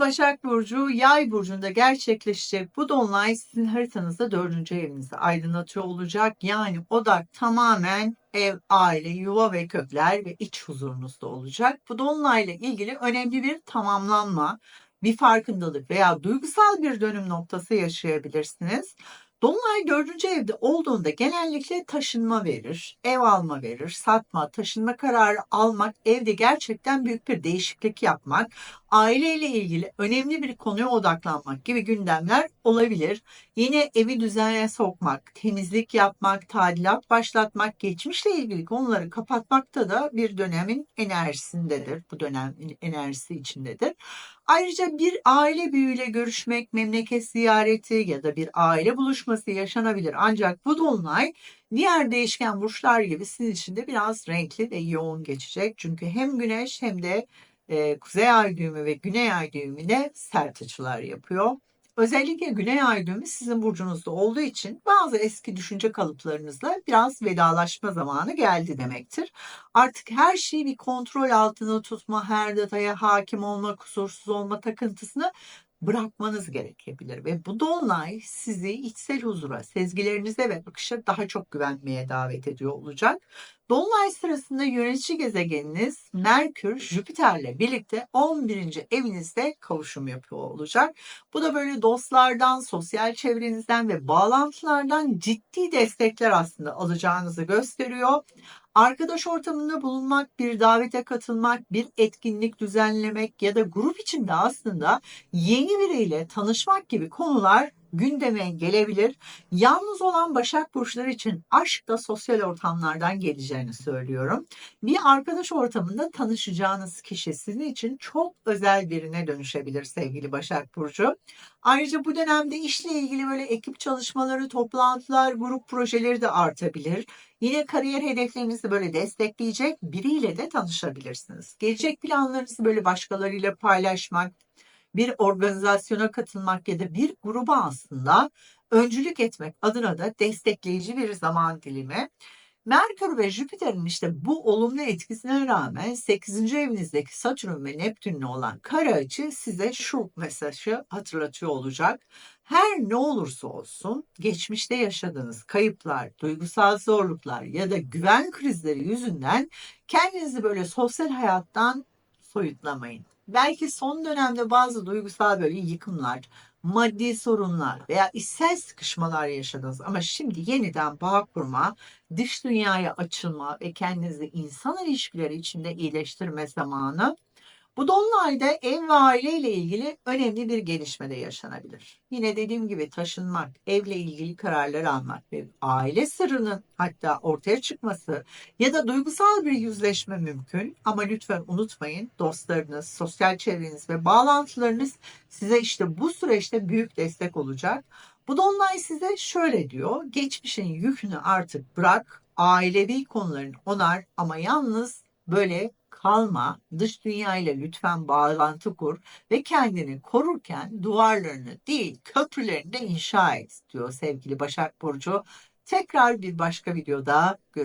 Başak Burcu, Yay Burcu'nda gerçekleşecek bu dolunay sizin haritanızda dördüncü evinizi aydınlatıyor olacak. Yani odak tamamen ev, aile, yuva ve kökler ve iç huzurunuzda olacak. Bu dolunayla ilgili önemli bir tamamlanma, bir farkındalık veya duygusal bir dönüm noktası yaşayabilirsiniz. Dolunay dördüncü evde olduğunda genellikle taşınma verir, ev alma verir, satma, taşınma kararı almak, evde gerçekten büyük bir değişiklik yapmak, aileyle ilgili önemli bir konuya odaklanmak gibi gündemler olabilir. Yine evi düzene sokmak, temizlik yapmak, tadilat başlatmak, geçmişle ilgili konuları kapatmakta da bir dönemin enerjisindedir. Bu dönemin enerjisi içindedir. Ayrıca bir aile büyüğüyle görüşmek, memleket ziyareti ya da bir aile buluşması yaşanabilir. Ancak bu dolunay diğer değişken burçlar gibi sizin için de biraz renkli ve yoğun geçecek. Çünkü hem güneş hem de e, kuzey ay düğümü ve güney ay düğümü de sert açılar yapıyor. Özellikle güney ay düğümü sizin burcunuzda olduğu için bazı eski düşünce kalıplarınızla biraz vedalaşma zamanı geldi demektir. Artık her şeyi bir kontrol altında tutma, her detaya hakim olma, kusursuz olma takıntısını bırakmanız gerekebilir ve bu dolunay sizi içsel huzura, sezgilerinize ve akışa daha çok güvenmeye davet ediyor olacak. Dolunay sırasında yönetici gezegeniniz Merkür Jüpiter'le birlikte 11. evinizde kavuşum yapıyor olacak. Bu da böyle dostlardan, sosyal çevrenizden ve bağlantılardan ciddi destekler aslında alacağınızı gösteriyor. Arkadaş ortamında bulunmak, bir davete katılmak, bir etkinlik düzenlemek ya da grup içinde aslında yeni biriyle tanışmak gibi konular gündeme gelebilir. Yalnız olan Başak Burçları için aşk da sosyal ortamlardan geleceğini söylüyorum. Bir arkadaş ortamında tanışacağınız kişi sizin için çok özel birine dönüşebilir sevgili Başak Burcu. Ayrıca bu dönemde işle ilgili böyle ekip çalışmaları, toplantılar, grup projeleri de artabilir. Yine kariyer hedeflerinizi böyle destekleyecek biriyle de tanışabilirsiniz. Gelecek planlarınızı böyle başkalarıyla paylaşmak, bir organizasyona katılmak ya da bir gruba aslında öncülük etmek adına da destekleyici bir zaman dilimi. Merkür ve Jüpiter'in işte bu olumlu etkisine rağmen 8. evinizdeki Satürn ve Neptün'le olan kara açı size şu mesajı hatırlatıyor olacak. Her ne olursa olsun geçmişte yaşadığınız kayıplar, duygusal zorluklar ya da güven krizleri yüzünden kendinizi böyle sosyal hayattan soyutlamayın. Belki son dönemde bazı duygusal böyle yıkımlar, maddi sorunlar veya içsel sıkışmalar yaşadınız. Ama şimdi yeniden bağ kurma, dış dünyaya açılma ve kendinizi insan ilişkileri içinde iyileştirme zamanı bu dolunayda ev ve aile ile ilgili önemli bir gelişme de yaşanabilir. Yine dediğim gibi taşınmak, evle ilgili kararlar almak ve aile sırrının hatta ortaya çıkması ya da duygusal bir yüzleşme mümkün. Ama lütfen unutmayın dostlarınız, sosyal çevreniz ve bağlantılarınız size işte bu süreçte büyük destek olacak. Bu dolunay size şöyle diyor. Geçmişin yükünü artık bırak. Ailevi konuların onar ama yalnız böyle kalma, dış dünya ile lütfen bağlantı kur ve kendini korurken duvarlarını değil köprülerini de inşa et diyor sevgili Başak Burcu. Tekrar bir başka videoda görüşürüz.